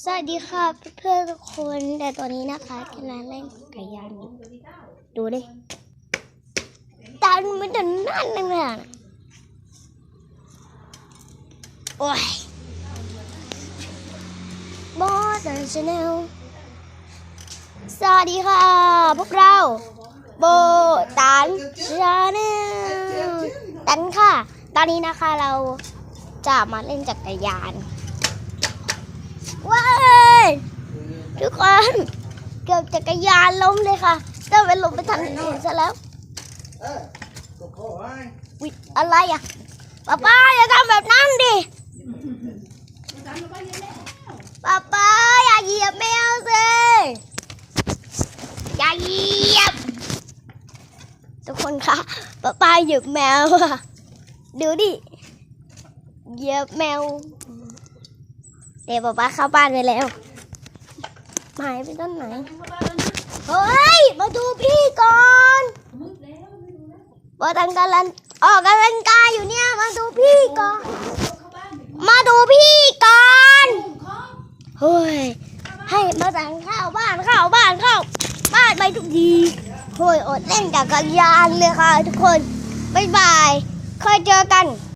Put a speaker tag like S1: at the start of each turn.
S1: สวัสดีค่ะเพื่อนๆทุกคนแต่ตอนนี้นะคะกำลังเล่นจักรยานอยู่ดูดิตันมันจะนั่นเลยนะโอ้ยบอสชาแนลสวัสดีค่ะ พวกเรา โบตันชาแนลตันค่ะ ตอนนี้นะคะเราจะมาเล่นจักรยาน ว้ายทุกคนเกือบจักรยานล้มเลยค่ะก็ไปล้มไปทางอื่นซะแล้ว
S2: ออก็ขอไว้
S1: วิอะไรอะป้าป้าอย่าทำแบบนั้นดิป้าป้าอย่าเหยียบแมวสิอย่าเหยียบ ทุกคนคะป้าป้าเหยียบแมวอะดูดิเหยียบแมว เดี๋ยวป้าป้าเข้าบ้านไปแล้วหายไปต้นไหน เฮ้ย มาดูพี่ก่อนว่าตังกำลังออกกำลังกายอยู่เนี่ย มาดูพี่ก่อน มาดูพี่ก่อนเฮ้ย ให้มาตังข้าวบ้านข้าวบ้านข้าวบ้านไปทุกทีเฮ้ยอดเล่นจักรยานเลยค่ะทุกคน บ๊ายบายค่อยเจอกัน